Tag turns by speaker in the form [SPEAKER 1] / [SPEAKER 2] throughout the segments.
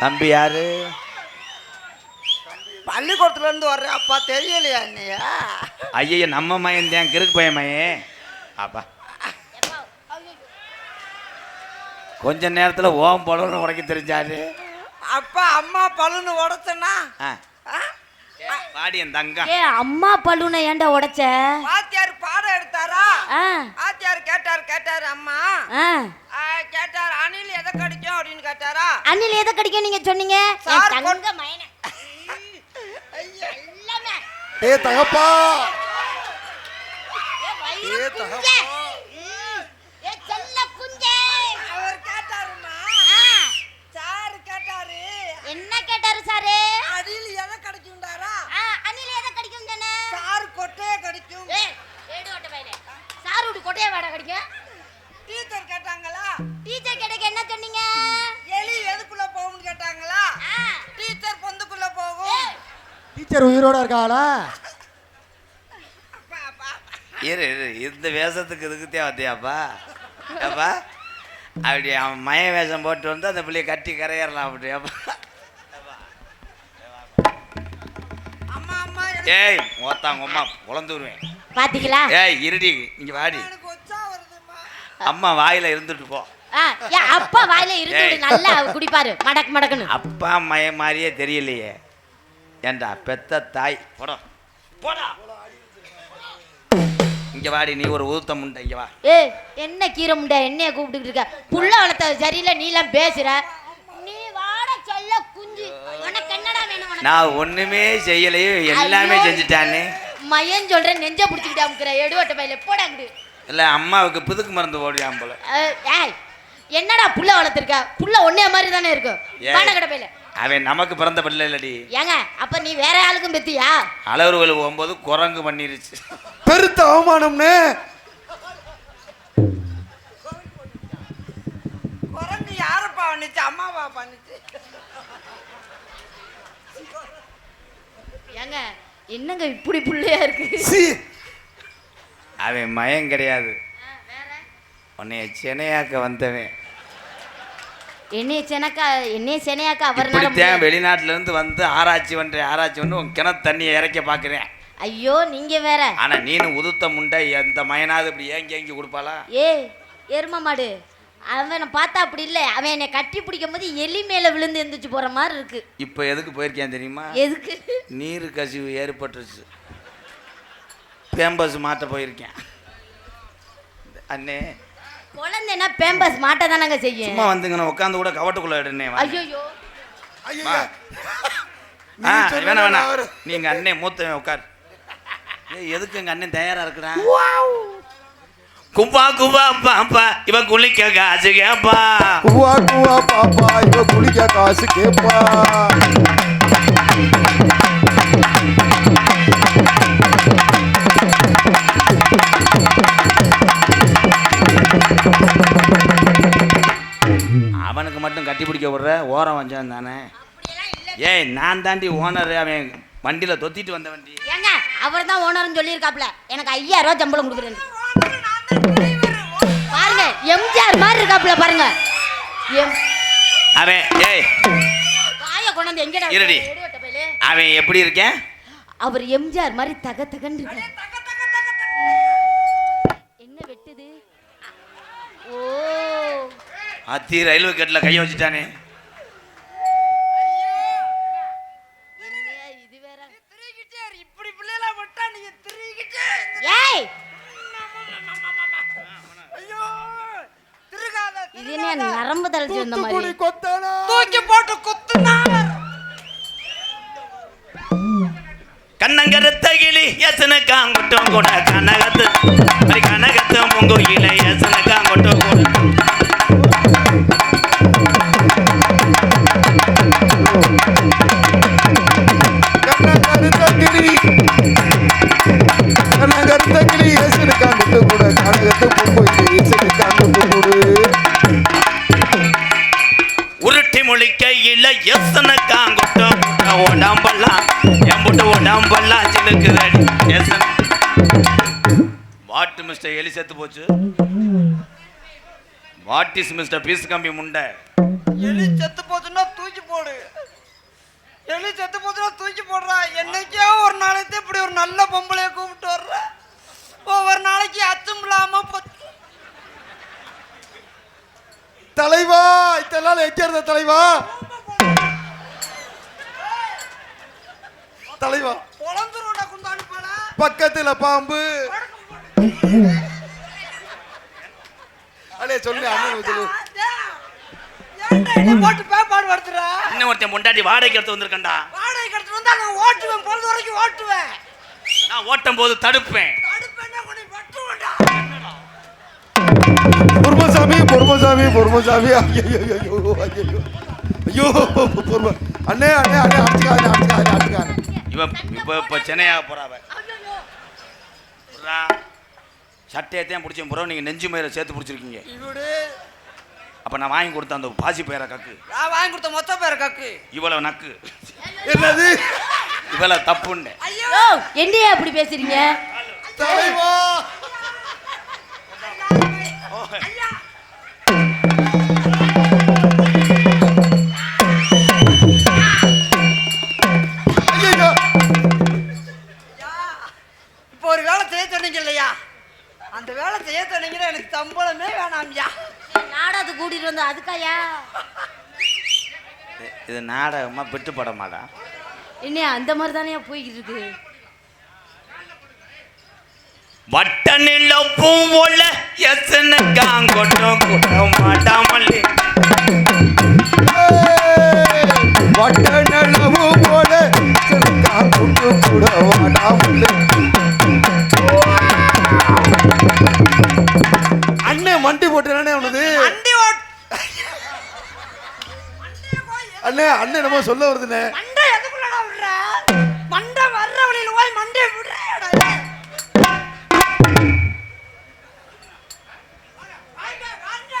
[SPEAKER 1] தம்பி யாரு?
[SPEAKER 2] இருந்து வர்றேன் அப்பா தெரியலையா என்னையா?
[SPEAKER 1] ஐயய்ய நம்ம மயன் தான் கிறுக்கு பையன் மயன் அப்பா. கொஞ்ச நேரத்துல ஓம் போலன்னு உடைக்க தெரிஞ்சாரு.
[SPEAKER 2] அப்பா அம்மா பல்லுன்னு உடச்சனா
[SPEAKER 1] ஆ. வாடி என் தங்கம்.
[SPEAKER 3] ஏ அம்மா பல்லுனை ஏன்டா உடைச்ச?
[SPEAKER 2] வாத்தியார் பாடம் எடுத்தாரா?
[SPEAKER 3] ஆ.
[SPEAKER 2] வாத்தியார் கேட்டார் கேட்டாரு அம்மா. கேட்டார் அணில் எதை கடிக்கும் அப்படின்னு கேட்டாரா?
[SPEAKER 3] அண்ணில் எதை கடிக்க நீங்க சொன்னீங்க? தங்க
[SPEAKER 2] கொண்டு-
[SPEAKER 3] மயனே.
[SPEAKER 4] ஏ தகப்பா.
[SPEAKER 3] ஏ.
[SPEAKER 4] தகப்பா.
[SPEAKER 3] ம். ஏ செல்ல குஞ்சே.
[SPEAKER 2] அவர் கேட்டாருமா
[SPEAKER 3] ஆ,
[SPEAKER 2] சார் கேட்டாரு.
[SPEAKER 3] என்ன கேட்டாரு சாரு?
[SPEAKER 2] அணில் எதை கடிக்கும்டாரா?
[SPEAKER 3] ஆ, அணில் எதை கடிக்கும் தானே?
[SPEAKER 2] சார் கொட்டையை கடிக்கும்.
[SPEAKER 3] ஏ ஏடு ஓட்ட பையனே. சார் விட்டு கொட்டையை வாட கடிக்கும்.
[SPEAKER 2] டீச்சர்
[SPEAKER 4] உயிரோட இருக்காளா.
[SPEAKER 1] இரு இரு இந்த வேஷத்துக்கு இதுக்குத்தே வந்தியாப்பா. ஏப்பா அப்படி அவன் மய வேஷம் போட்டு வந்து அந்த பிள்ளைய கட்டி கரையறலாம் அப்படி அப்பா
[SPEAKER 2] அம்மா அம்மா எனக்கு-
[SPEAKER 1] ஏய் ஓத்தாங்க அம்மா குழந்துருவேன்
[SPEAKER 3] பாத்தீங்களா?
[SPEAKER 1] ஏய் இருடி இங்க வாடி. அம்மா வாயில இருந்துட்டு போ.
[SPEAKER 3] அப்பா வாயில இருந்து நல்லா குடிப்பாரு. மடக்கு மடக்குன்னு.
[SPEAKER 1] அப்பா மய மாதிரியே தெரியலையே. ஏண்டா பெத்த தாய்? போடா. போடா. இங்க வாடி நீ ஒரு ஊத்த முண்டை இங்க வா.
[SPEAKER 3] ஏய் என்ன கீரை முண்டை என்னைய கூப்பிட்டுக்கிட்டு இருக்க? புள்ள வளர்த்த சரியில்லை நீ எல்லாம் பேசுற. நீ வாட சொல்ல குஞ்சு. உனக்கு என்னடா வேணும் உனக்கு?
[SPEAKER 1] நான் ஒண்ணுமே செய்யலையே எல்லாமே. செஞ்சுட்டானே.
[SPEAKER 3] மயன் சொல்றேன் நெஞ்ச பிடிச்சிக்கிட்டு அமுக்குற. எடுவட்ட பையில போடாங்குடு
[SPEAKER 1] இல்ல அம்மாவுக்கு புதுக்கு மருந்து ஓடியாம் போல.
[SPEAKER 3] ஏய் என்னடா புள்ள வளர்த்துருக்க? புள்ள ஒன்னே மாதிரி தானே இருக்கும். பானக்கடை பையில.
[SPEAKER 1] அவன் நமக்கு பிறந்த பிள்ளை இல்லடி.
[SPEAKER 3] ஏங்க அப்ப நீ வேற ஆளுக்கும் பெத்தியா?
[SPEAKER 1] அளவுகள் போகும்போது குரங்கு பண்ணிருச்சு.
[SPEAKER 4] பெருத்த அவமானம்னு.
[SPEAKER 2] குரங்கு யாரப்பா பண்ணுச்சு? அம்மாவா பண்ணுச்சு?
[SPEAKER 3] ஏங்க என்னங்க இப்படி புள்ளையா இருக்கு?
[SPEAKER 4] சி.
[SPEAKER 1] அவன் மயம் கிடையாது. உன்னைய சென்னையாக்க வந்தவன்.
[SPEAKER 3] என்னைய செனக்கா என்னைய செனையாக்கா அவர்னால
[SPEAKER 1] இப்படித்தான். வெளிநாட்டுல இருந்து வந்து ஆராய்ச்சி பண்றேன் ஆராய்ச்சி பண்ணி உன் கிணத்து தண்ணியை இறக்க பாக்குறேன்
[SPEAKER 3] ஐயோ நீங்க வேற.
[SPEAKER 1] ஆனா நீனு உதுத்த முண்டை எந்த மயனாவது இப்படி ஏங்கி ஏங்கி கொடுப்பாளா?
[SPEAKER 3] ஏய் எரும மாடு. அவனை பார்த்தா அப்படி இல்லை. அவன் என்னை கட்டி பிடிக்கும் போது எலி மேல விழுந்து எந்திரிச்சு போற மாதிரி இருக்கு.
[SPEAKER 1] இப்ப எதுக்கு போயிருக்கேன் தெரியுமா?
[SPEAKER 3] எதுக்கு?
[SPEAKER 1] நீர் கசிவு ஏற்பட்டுருச்சு. பேம்பஸ் மாட்ட போயிருக்கேன். அண்ணே
[SPEAKER 3] குழந்தைன்னா பேம்பஸ் மாட்ட தானங்க செய்யும்.
[SPEAKER 1] சும்மா வந்துங்க உட்காந்து கூட கவட்டுக்குள்ள எடுனே
[SPEAKER 3] ஐயோ
[SPEAKER 1] வா. ஆ வேணாம் வேணாம். நீங்க அண்ணே மூத்தவன் உட்கார். ஏய் எதுக்கு எங்க அண்ணன் தயாரா இருக்கிறான்? கும்பா கும்பா பாப்பா இவன் குளிக்க காசு கேப்பா.
[SPEAKER 4] குவா குவா பாப்பா இவ குளிக்க காசு கேப்பா.
[SPEAKER 1] பிடிக்க விடுற? ஓரம் வந்தவன் தானே. ஏய் நான் தாண்டி ஓனர் அவன் வண்டியில தொத்திட்டு வந்த வண்டி.
[SPEAKER 3] ஏங்க அவர் தான் ஓனர்னு சொல்லியிருக்காப்ல எனக்கு ஐயாயிரம் ரூபாய் சம்பளம் கொடுக்குறேன் பாருங்க எம்ஜிஆர் மாதிரி இருக்காப்ல பாருங்க.
[SPEAKER 1] அவன் ஏய்
[SPEAKER 3] வாய கொண்டாந்து எங்கடா
[SPEAKER 1] இருடி. அவன் எப்படி இருக்கேன்?
[SPEAKER 3] அவர் எம்ஜிஆர் மாதிரி தக தகன்னு என்ன வெட்டுது? ஓ.
[SPEAKER 1] அத்தி ரயில்வே கேட்டில் கையை வச்சுட்டானே.
[SPEAKER 3] இது என்ன நரம்பு தளர்ச்சி வந்த மாதிரி?
[SPEAKER 2] தூக்கி போட்டு குத்துனா
[SPEAKER 1] கண்ணங்கருத்த கிளி எசன காங்கொட்டம் கூட கனகத்து. మరి கனகத்து முங்குயில எலி செத்து போச்சு. வாட் இஸ் மிஸ்டர் பீஸ் கம்பி முண்டை
[SPEAKER 2] எலி செத்து போச்சுன்னா தூக்கி போடு. எலி செத்து போச்சுன்னா தூக்கி போடுறா. என்னைக்கோ ஒரு நாளைக்கு இப்படி ஒரு நல்ல பொம்பளைய கூப்பிட்டு வர்ற. ஒவ்வொரு நாளைக்கு அச்சம் இல்லாம போச்சு
[SPEAKER 4] தலைவா இத்தனை எங்க இருந்த தலைவா? தலைவா. பக்கத்துல பாம்பு. அடே சொல்லு அண்ணன் சொல்லு
[SPEAKER 1] இன்னும் ஒருத்தன் முண்டாட்டி வாடகைக்கு எடுத்து வந்திருக்கேன்டா.
[SPEAKER 2] வாடகை கடத்து வந்தா நான் ஓட்டுவேன் பொழுது வரைக்கும் ஓட்டுவேன்.
[SPEAKER 1] நான் ஓட்டும் போது தடுப்பேன்
[SPEAKER 4] பொறுமசாமி பொறுமசாமி பொறுமசாமி. ஐயோ ஐயோ ஐயோ ஐயோ பொறும. அண்ணே அண்ணே அண்ணே அடிச்சுக்காதே அடிச்சுக்காதே அடிச்சுக்காதே.
[SPEAKER 1] இவன் இப்போ இப்போ சென்னையாக சட்டையத்தையும் பிடிச்ச புறம் நீங்கள் நெஞ்சு மயில சேர்த்து பிடிச்சிருக்கீங்க. அப்போ நான் வாங்கி கொடுத்த அந்த பாசி பயிர கக்கு.
[SPEAKER 2] நான் வாங்கி கொடுத்த மொத்த பேர் கக்கு.
[SPEAKER 1] இவ்வளவு நக்கு.
[SPEAKER 4] என்னது?
[SPEAKER 1] இவ்வளவு தப்புன்னு.
[SPEAKER 2] ஐயோ.
[SPEAKER 3] என்னையா அப்படி பேசுறீங்க?
[SPEAKER 4] தலைவா.
[SPEAKER 3] கூட்டிட்டு வந்த அதுக்காயா?
[SPEAKER 1] இது- நாடகமா பெட்டு படமாடா?
[SPEAKER 3] என்னையா அந்த மாதிரி தானே போய்கிட்டு இருக்கு?
[SPEAKER 1] வட்ட நில பூவோல எத்தனை காங்கொட்டம் கூட்டம் மாட்டாமல்லி
[SPEAKER 4] வட்ட நிலவு போல கொண்டு கூட வாடாமல் அண்ணே மண்டி போட்டு என்னண்ணே அண்ணே அண்ணே என்னமோ சொல்ல வருதுண்ணே.
[SPEAKER 2] மண்டை எதுக்குள்ளடா விடுற? மண்டை வர்ற வழியில போய் மண்டையை விடுறேடா வாங்க வாங்க.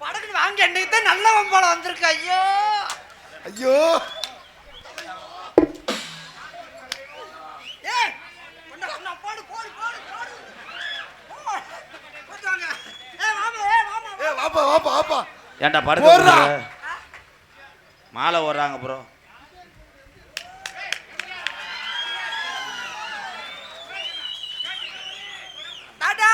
[SPEAKER 2] படகு வாங்க என்னைக்கு தான் நல்ல வம்பாலம் வந்திருக்கு ஐயோ.
[SPEAKER 4] ஐயோ.
[SPEAKER 1] ஏன்டா. போடுற? மாலை ஓடுறாங்க ப்ரோ
[SPEAKER 2] டாடா!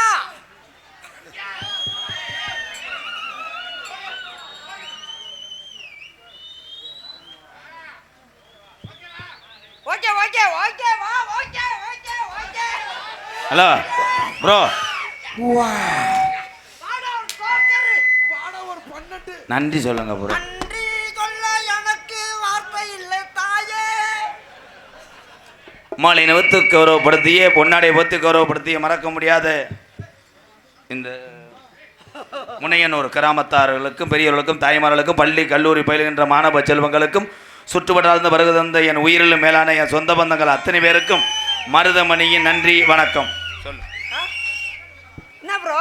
[SPEAKER 2] ஓகே ஓகே ஓகே வா okay okay okay.
[SPEAKER 1] Hello bro நன்றி சொல்லுங்க ப்ரோ மாலை நிவத்து கௌரவப்படுத்திய பொன்னாடை பொத்து கௌரவப்படுத்திய மறக்க முடியாத இந்த முனையனூர் கிராமத்தார்களுக்கும் பெரியவர்களுக்கும் தாய்மார்களுக்கும் பள்ளி கல்லூரி பயிலுகின்ற மாணவ செல்வங்களுக்கும் சுற்றுவட்டார்ந்து வருகை தந்த என் உயிரிலும் மேலான என் சொந்த பந்தங்கள் அத்தனை பேருக்கும் மருதமணியின் நன்றி வணக்கம். சொல்லு.
[SPEAKER 2] ஆ? என்ன ப்ரோ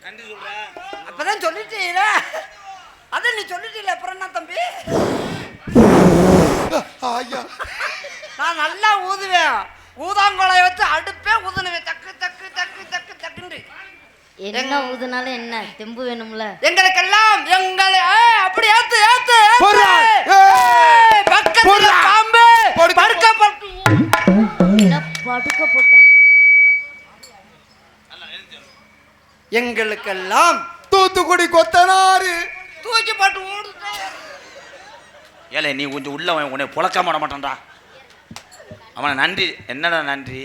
[SPEAKER 1] நன்றி சொல்றேன்
[SPEAKER 2] அப்பதான் சொல்லிட்டீல அதான் நீ சொல்லிட்டீல அப்புறம் என்ன தம்பி?
[SPEAKER 4] ஐயா.
[SPEAKER 2] நான் நல்லா ஊதுவேன். ஊதாங்கொலைய வச்சு அடுப்பே ஊதுனுவேன். தக்கு தக்கு தக்கு தக்கு தக்குன்னு
[SPEAKER 3] என்ன ஊதுனாலும் என்ன? தெம்பு வேணும்ல.
[SPEAKER 2] எங்களுக்கெல்லாம் எங்களை அப்படி ஏத்து ஏத்து பக்கத்துல. பாம்பு.
[SPEAKER 4] படுக்க
[SPEAKER 2] படுக்க.
[SPEAKER 3] போட்டான்
[SPEAKER 2] எங்களுக்கெல்லாம்
[SPEAKER 4] தூத்துக்குடி கொத்தனாரு
[SPEAKER 2] தூக்கி போட்டு ஓடுது.
[SPEAKER 1] ஏலே நீ கொஞ்சம் உள்ள வா, உன்னை புழக்க மாட மாட்டான்டா. அவனை நன்றி. என்னடா நன்றி?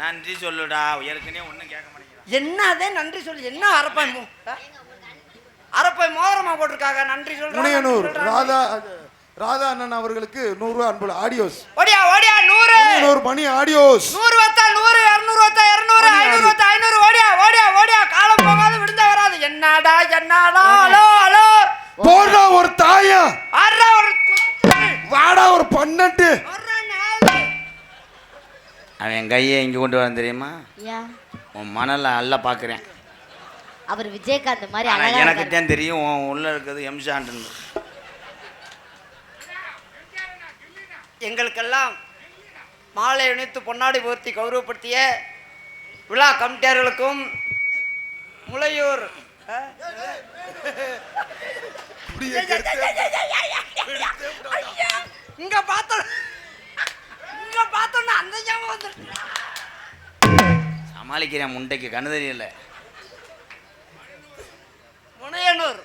[SPEAKER 1] நன்றி சொல்லுடா. ஏற்கனவே ஒன்றும் கேட்க மாட்டேங்கிறான்
[SPEAKER 2] என்னதே நன்றி சொல்லு. என்ன அரப்பாய் மோ? அரப்பாய் மோதிரமா போட்டிருக்காங்க. நன்றி சொல்றேன்
[SPEAKER 4] முனையனூர். ராதா ராதா அண்ணன் அவர்களுக்கு நூறு அன்பு ஆடியோஸ்.
[SPEAKER 2] ஓடியா ஓடியா நூறு.
[SPEAKER 4] முனையனூர் மணி ஆடியோஸ்.
[SPEAKER 2] நூறு வத்தா நூறு இரநூறு வத்தா இரநூறு ஐநூறு வத்தா ஐநூறு. ஓடியா ஓடியா ஓடியா. காலம் போகாது விழுந்த வராது. என்னடா என்னடா ஹலோ ஹலோ.
[SPEAKER 4] போடுறா ஒரு தாயா.
[SPEAKER 2] அறா ஒரு
[SPEAKER 4] வாடா ஒரு பன்னெண்டு.
[SPEAKER 1] அவன் என் கையை இங்கே கொண்டு வர தெரியுமா உன் மணலை அல்ல பார்க்குறேன்
[SPEAKER 3] அவர் விஜயகாந்த் மாதிரி
[SPEAKER 1] ஆனால்
[SPEAKER 3] அழகா
[SPEAKER 1] எனக்கு. தான் தெரியும் உன் உள்ள இருக்கிறது எம்சாண்டுன்னு
[SPEAKER 2] எங்களுக்கெல்லாம் மாலை அணித்து பொன்னாடி போர்த்தி கௌரவப்படுத்திய விழா கமிட்டியார்களுக்கும் முளையூர் ஆ? இங்க பார்த்தோம். இங்க பார்த்தோன்னா அந்த ஞாபகம் வந்துருச்சு
[SPEAKER 1] சமாளிக்கிறேன் முண்டைக்கு கண்ணு தெரியல.
[SPEAKER 2] முனையனூர்.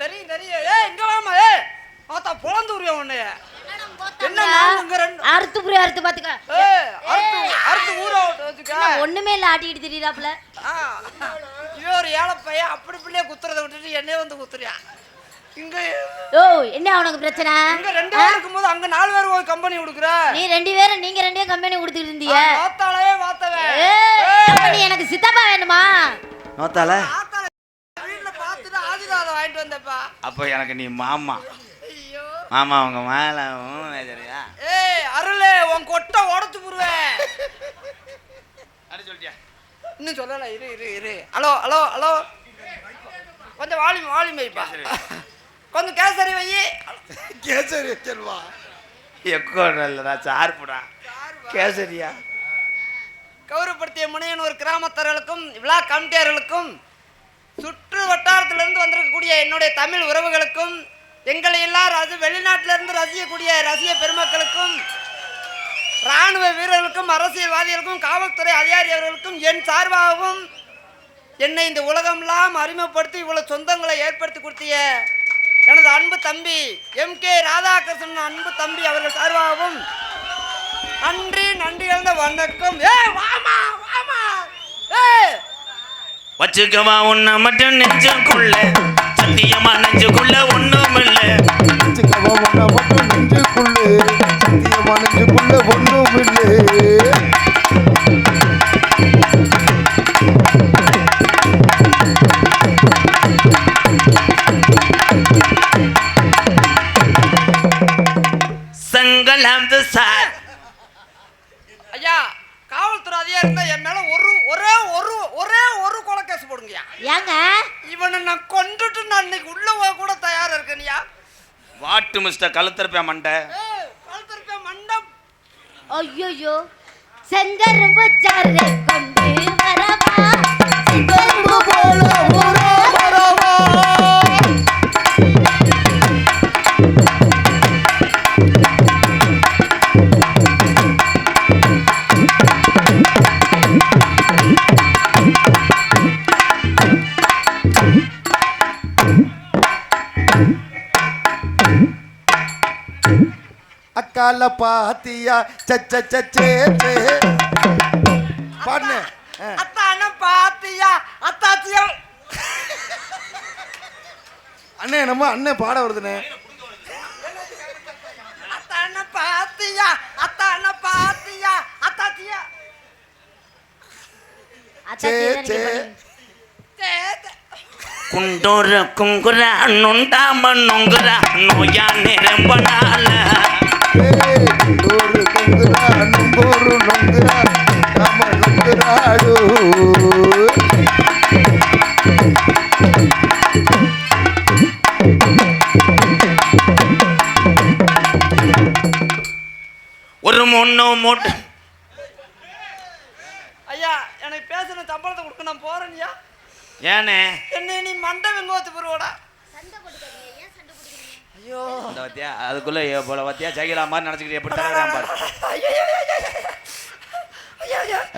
[SPEAKER 2] தெரியும் தெரியும். ஏ இங்க வாமா ஏ பார்த்தா பொழந்து உரிய உன்னைய
[SPEAKER 3] அறுத்து புரிய அறுத்து பாத்துக்க
[SPEAKER 2] ஏ அறுத்து அறுத்து ஊற
[SPEAKER 3] ஒண்ணுமே இல்ல ஆட்டிக்கிட்டு திரியிறாப்புல
[SPEAKER 2] ஆ, இவன் ஒரு ஏழை பையன் அப்படி பிள்ளைய குத்துறதை விட்டுட்டு என்னைய வந்து குத்துறியான் இங்க
[SPEAKER 3] ஓ என்ன உனக்கு பிரச்சனை?
[SPEAKER 2] இங்க ரெண்டு பேர் இருக்கும்போது அங்க நாலு பேர் போய் கம்பெனி கொடுக்குற
[SPEAKER 3] நீ ரெண்டு பேரும் நீங்க ரெண்டே கம்பெனி கொடுத்துட்டு இருந்தீங்க
[SPEAKER 2] பார்த்தாலே பார்த்தவன்
[SPEAKER 3] ஏய், அப்ப நீ எனக்கு சித்தப்பா வேணுமா?
[SPEAKER 1] நோத்தால
[SPEAKER 2] வீட்டுல பார்த்துட்டு வாங்கிட்டு வந்தப்பா.
[SPEAKER 1] அப்போ எனக்கு நீ மாமா.
[SPEAKER 2] ஐயோ.
[SPEAKER 1] மாமா உங்க மேல சரியா
[SPEAKER 2] ஏய் அருளே உன் கொட்டை உடச்சு புடுவேன். இன்னும் சொல்லல இரு இரு இரு. Hello hello hello. கொஞ்சம் வால்யூம் வால்யூம் வைப்பா. கேசரி வை
[SPEAKER 4] கேசரி செல்வா
[SPEAKER 1] எக்கோ இல்லடா சார்புடா. கேசரியா?
[SPEAKER 2] கௌரவப்படுத்திய முனையனூர் கிராமத்தர்களுக்கும் விழா கமிட்டியார்களுக்கும் சுற்று வட்டாரத்திலிருந்து வந்திருக்கக்கூடிய என்னுடைய தமிழ் உறவுகளுக்கும் எங்களை எல்லாம் ரசி வெளிநாட்டிலிருந்து ரசிக்கக்கூடிய ரசிக பெருமக்களுக்கும் இராணுவ வீரர்களுக்கும் அரசியல்வாதிகளுக்கும் காவல்துறை அதிகாரி அவர்களுக்கும் என் சார்பாகவும் என்னை இந்த உலகமெல்லாம் அறிமுகப்படுத்தி இவ்வளவு சொந்தங்களை ஏற்படுத்தி கொடுத்திய எனது அன்பு தம்பி எம் கே ராதாகிருஷ்ணன் அன்பு தம்பி அவர்கள் சார்பாகவும் நன்றி நன்றி கலந்த வணக்கம். ஏ வாமா வாமா. ஏ
[SPEAKER 1] வச்சுக்கவா உன்னை மட்டும் நெஞ்சுக்குள்ள. சத்தியமா நெஞ்சுக்குள்ள ஒண்ணும் இல்ல
[SPEAKER 4] சிக்கவா ஒன்ன மட்டும் நெஞ்சுக்குள்ளே. சத்தியமா நெஞ்சுக்குள்ள ஒன்றும் இல்லை
[SPEAKER 1] மிஸ்டர் கழுத்தரப்பேன் மண்டை.
[SPEAKER 3] ஐயோ செங்கரும்பு சாறு கொண்டு
[SPEAKER 4] அக்கால பாத்தியா? சச்ச சச்சே சே பாடுனே.
[SPEAKER 2] அத்தான பாத்தியா?
[SPEAKER 4] அண்ணே நம்ம அண்ணன் பாட வருதுண்ணே
[SPEAKER 2] அத்தான பாத்தியா? அத்தான பாத்தியா?
[SPEAKER 3] தான்
[SPEAKER 4] சே, சே.
[SPEAKER 1] குண்டோர குங்குற நுண்டாம நொங்குற நோயா நிரம்ப இந்த பத்தியா அதுக்குள்ள ஏ போல பத்தியா ஜெயிலா மாதிரி நினச்சிக்கிட்டு எப்படி தரலாம் பாரு.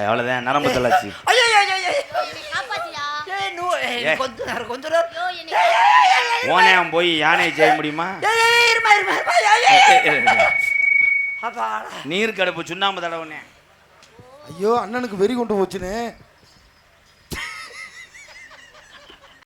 [SPEAKER 1] அவ்வளோதான் நரம்பு தள்ளாச்சு
[SPEAKER 2] ஐயோ ஐயோ ஐயோ
[SPEAKER 3] என்னை காப்பாத்தியா?
[SPEAKER 2] ஏய் நூ ஏய்
[SPEAKER 1] ஏய்.
[SPEAKER 2] கொஞ்ச நேரம் கொஞ்ச நேரம்
[SPEAKER 3] ஐயோ என்னை
[SPEAKER 2] ஏய், ஏய், ஏய், ஏய்,
[SPEAKER 1] ஓனே போய் யானையை செய்ய முடியுமா? நீர் கடுப்பு சுண்ணாம்பு தடவுனே.
[SPEAKER 4] ஐயோ அண்ணனுக்கு வெறி கொண்டு போச்சுனே.